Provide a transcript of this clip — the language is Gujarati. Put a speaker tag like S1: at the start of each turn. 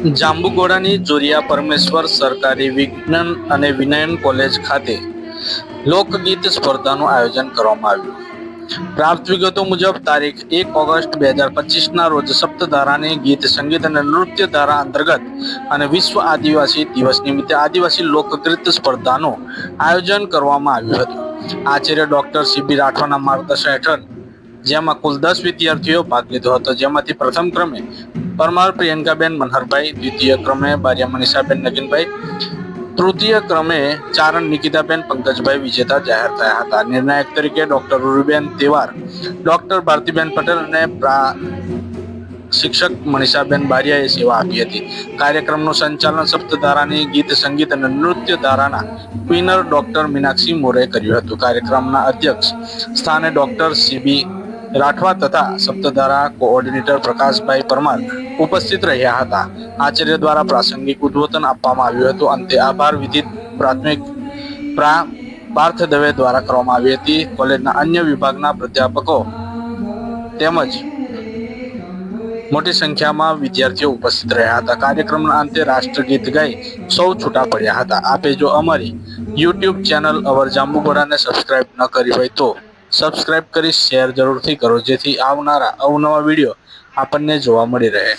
S1: જાંબુઘોડાની જોરિયા પરમેશ્વર સરકારી વિજ્ઞાન અને વિનયન કોલેજ ખાતે લોકગીત સ્પર્ધાનું આયોજન કરવામાં આવ્યું. પ્રાપ્ત વિગતો મુજબ, તારીખ એક ઓગસ્ટ બે હજાર પચીસના રોજ સપ્તધારાની ગીત, સંગીત અને નૃત્ય ધારા અંતર્ગત અને વિશ્વ આદિવાસી દિવસ નિમિત્તે આદિવાસી લોકગીત સ્પર્ધાનું આયોજન કરવામાં આવ્યું હતું. આચાર્ય ડોક્ટર સીબી રાઠવાના માર્ગદર્શન હેઠળ, જેમાં કુલ દસ વિદ્યાર્થીઓ ભાગ લીધો હતો. જેમાંથી પ્રથમ ક્રમે પરમાર, પ્રિયંકાબેન, મનહરભાઈ, દ્વિતીય ક્રમે બારિયા મનીષાબેન, નગીનભાઈ. તૃતીય ક્રમે ચારણ નિકિતાબેન, પંકજભાઈ વિજેતા જાહેર થયા હતા. નિર્ણાયક તરીકે ડોક્ટર રૂબેન તેવાર, ડોક્ટર ભારતીબેન પટેલ અને શિક્ષક મનીષાબેન બારિયાએ સેવા આપી હતી. કાર્યક્રમનું સંચાલન સપ્તધારાની ગીત, સંગીત અને નૃત્ય ધારાના ક્વિનર ડોક્ટર મીનાક્ષી મોરે કર્યું હતું. કાર્યક્રમના અધ્યક્ષ સ્થાને ડોક્ટર સીબી રાઠવા તથા સપ્તધારા કોઓર્ડિનેટર પ્રકાશભાઈ પરમાર ઉપસ્થિત રહ્યા હતા. આચાર્ય દ્વારા પ્રાસંગિક ઉદ્બોધન આપવામાં આવ્યું હતું. અંતે આભાર વિધિ પ્રાથમિક પ્રા પાર્થ દવે દ્વારા કરવામાં આવી હતી. કોલેજના અન્ય વિભાગના પ્રાધ્યાપકો તેમજ મોટી સંખ્યામાં વિદ્યાર્થીઓ ઉપસ્થિત રહ્યા હતા. કાર્યક્રમના અંતે રાષ્ટ્રગીત ગાઈ સૌ છૂટા પડ્યા હતા. આપે જો અમારી યુટ્યુબ ચેનલ અવર જાંબુગોડાને સબસ્ક્રાઇબ ન કરી હોય તો સબસ્ક્રાઇબ કરી શેર જરૂરથી કરો જેથી આવનારા અવનવા વીડિયો આપણને જોવા મળી રહે.